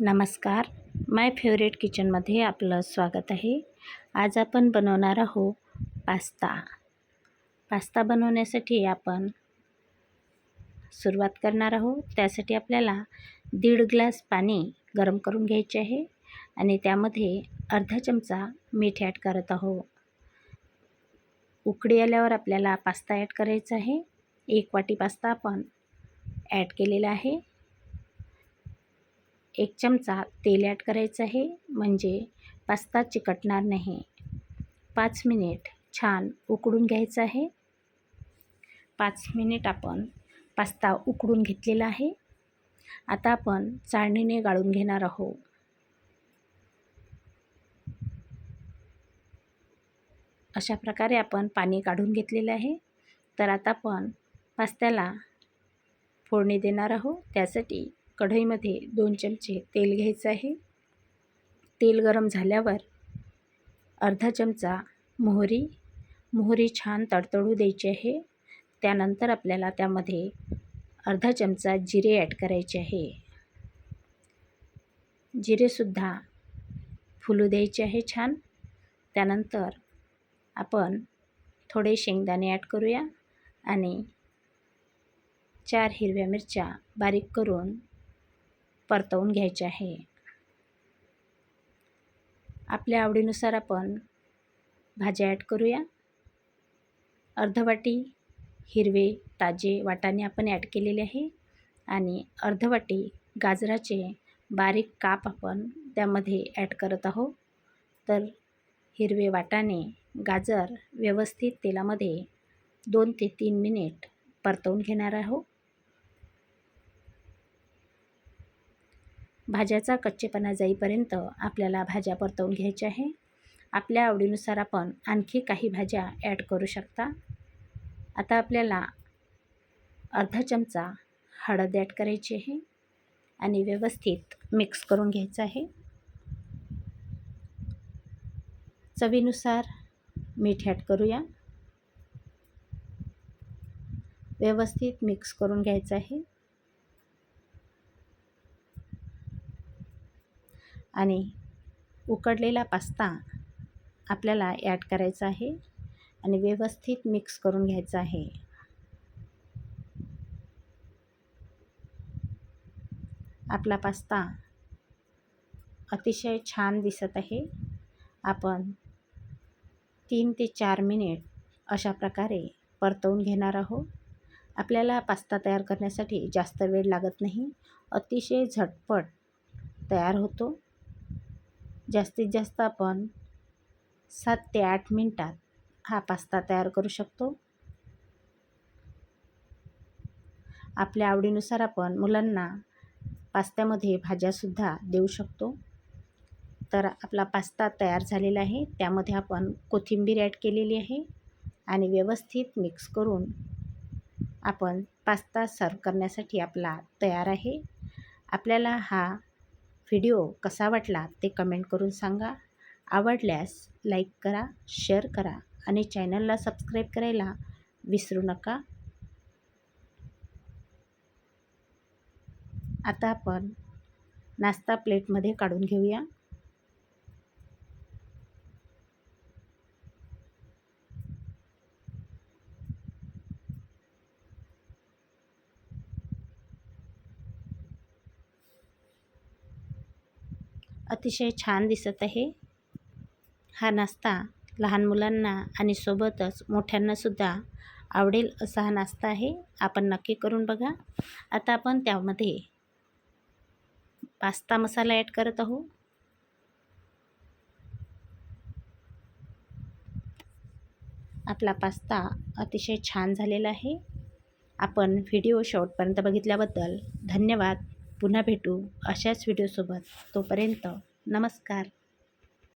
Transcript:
नमस्कार. माय फेवरेट किचनमध्ये आपलं स्वागत आहे. आज आपण बनवणार आहोत पास्ता. पास्ता बनवण्यासाठी आपण सुरुवात करणार आहोत. त्यासाठी आपल्याला दीड ग्लास पाणी गरम करून घ्यायचे आहे आणि त्यामध्ये अर्धा चमचा मीठ ॲड करत आहोत. उकडी आल्यावर आपल्याला पास्ता ॲड करायचा आहे. एक वाटी पास्ता आपण ॲड केलेला आहे. एक चमचा तेल ॲड करायचं आहे म्हणजे पास्ता चिकटणार नाही. पाच मिनिट छान उकडून घ्यायचं आहे. पाच मिनिट आपण पास्ता उकडून घेतलेला आहे. आता आपण चाळणीने गाळून घेणार आहोत. अशा प्रकारे आपण पाणी काढून घेतलेलं आहे. तर आता आपण पास्त्याला फोडणी देणार आहोत. त्यासाठी कढईमध्ये दोन चमचे तेल घ्यायचं आहे. तेल गरम झाल्यावर अर्धा चमचा मोहरी मोहरी छान तडतडू द्यायची आहे. त्यानंतर आपल्याला त्यामध्ये अर्धा चमचा जिरे ॲड करायचे आहे. जिरेसुद्धा फुलू द्यायचे आहे छान. त्यानंतर आपण थोडे शेंगदाणे ॲड करूया आणि चार हिरव्या मिरच्या बारीक करून परतवून घ्यायचे आहे. आपल्या आवडीनुसार आपण भाज्या ॲड करूया. अर्धवाटी हिरवे ताजे वाटाणे आपण ॲड केलेले आहे. आणि अर्धवाटी गाजराचे बारीक काप आपण त्यामध्ये ॲड करत आहोत. तर हिरवे वाटाणे गाजर व्यवस्थित तेलामध्ये दोन ते तीन मिनिट परतवून घेणार आहोत. भाज्याचा कच्चेपणा जाईपर्यंत आपल्याला भाज्या परतवून घ्यायच्या आहे. आपल्या आवडीनुसार आपण आणखी काही भाज्या ॲड करू शकता. आता आपल्याला अर्धा चमचा हळद ॲड करायची आहे आणि व्यवस्थित मिक्स करून घ्यायचं आहे. चवीनुसार मीठ ॲड करूया. व्यवस्थित मिक्स करून घ्यायचं आहे. आणि उकडलेला पास्ता आपल्याला ॲड करायचा आहे आणि व्यवस्थित मिक्स करून घ्यायचं आहे. आपला पास्ता अतिशय छान दिसत आहे. आपण तीन ते चार मिनिट अशा प्रकारे परतवून घेणार आहोत. आपल्याला पास्ता तयार करण्यासाठी जास्त वेळ लागत नाही. अतिशय झटपट तयार होतो. जास्तीत जास्त आपण सात ते आठ मिनटात हा पास्ता तयार करू शकतो. आपल्या आवडीनुसार आपण मुलांना पास्त्यामध्ये भाज्यासुद्धा देऊ शकतो. तर आपला पास्ता तयार झालेला आहे. त्यामध्ये आपण कोथिंबीर ॲड केलेली आहे आणि व्यवस्थित मिक्स करून आपण पास्ता सर्व करण्यासाठी आपला तयार आहे. आपल्याला हा व्हिडिओ कसा वाटला ते कमेंट करून सांगा. आवडल्यास लाईक करा शेअर करा आणि चॅनलला सबस्क्राईब करायला विसरू नका. आता आपण नाश्ता प्लेटमध्ये काढून घेऊया. अतिशय छान दिसत आहे. हा नाश्ता लहान मुलांना आणि सोबतच मोठ्यांनासुद्धा आवडेल असा हा नाश्ता आहे. आपण नक्की करून बघा. आता आपण त्यामध्ये पास्ता मसाला ॲड करत आहोत. आपला पास्ता अतिशय छान झालेला आहे. आपण व्हिडिओ शॉर्टपर्यंत बघितल्याबद्दल धन्यवाद. पुन्हा भेटू अशाच व्हिडिओसोबत तोपर्यंत नमस्कार.